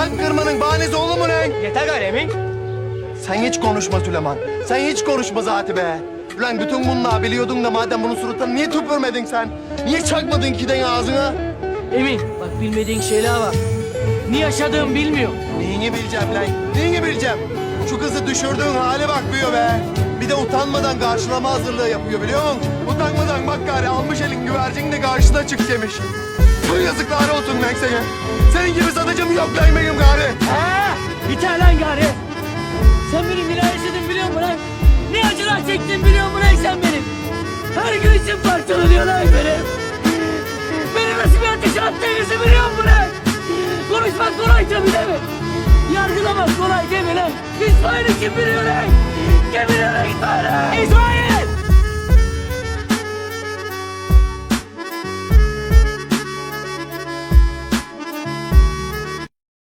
Lan kırmanın bahanesi olur mu lan? Yeter gari Emin. Sen hiç konuşma Süleyman. Sen hiç konuşma zaten be. Ulan bütün bunları biliyordun da madem bunun suratına niye tüpürmedin sen? Niye çakmadın kiden ağzına? Emin bak bilmediğin şeyler var. Ne yaşadığımı bilmiyor. Neyini bileceğim lan? Neyini bileceğim? Şu kızı düşürdüğün hale bak büyüyor be. Bir de utanmadan karşılama hazırlığı yapıyor biliyor musun? Utanmadan bak gari almış elin güvercin de karşına çık demiş. Yazıklar olsun sana. Senin gibi satıcım yok lan benim gari. Ha, biter lan gari. Sen benim neler yaşadığımı biliyor musun lan? Ne acılar çektiğimi biliyor musun lan sen benim? Her gün için parçalanıyor lan benim. Benim nasıl bir ateşe attığınızı biliyor musun lan? Konuşmak kolay tabii değil mi? Yargılamak kolay değil mi lan? İsmail'i kim biliyor lan?